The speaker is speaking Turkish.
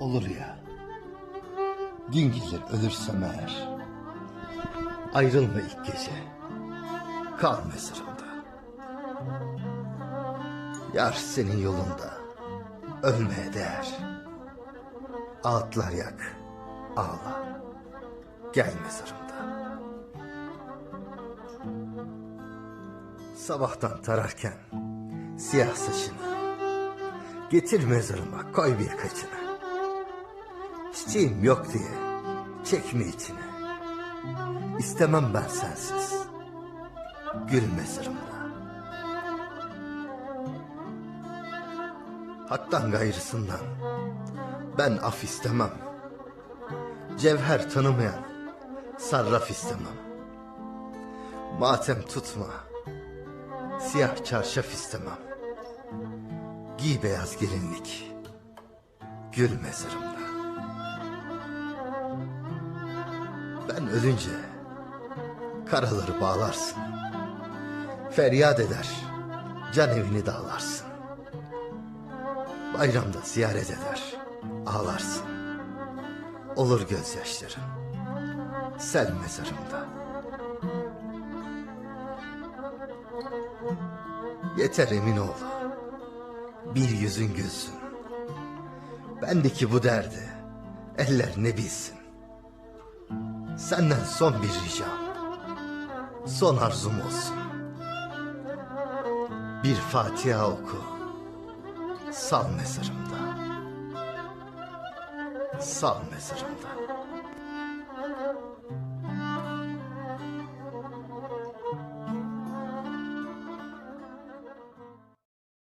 Olur ya. Gün gelir ölürsem eğer. Ayrılma ilk gece. Kal mezarımda. Yar senin yolunda. Ölmeye değer. Ağıtlar yak. Ağla. Gel mezarımda. Sabahtan tararken siyah saçını Getir mezarıma koy bir kaçını. Çiçeğim yok diye çekme içine. İstemem ben sensiz. Gül mezarımda. Haktan gayrısından ben af istemem. Cevher tanımayan sarraf istemem. Matem tutma. Siyah çarşaf istemem. Giy beyaz gelinlik. Gül mezarımda. Ben ölünce karaları bağlarsın. Feryat eder, can evini dağlarsın. Bayramda ziyaret eder, ağlarsın. Olur gözyaşların, sen mezarımda. Yeter emin ol bir yüzün gülsün. Bendeki bu derdi eller ne bilsin. Senden son bir ricam, son arzum olsun. Bir Fatiha oku, sal mezarımda. Sal mezarımda.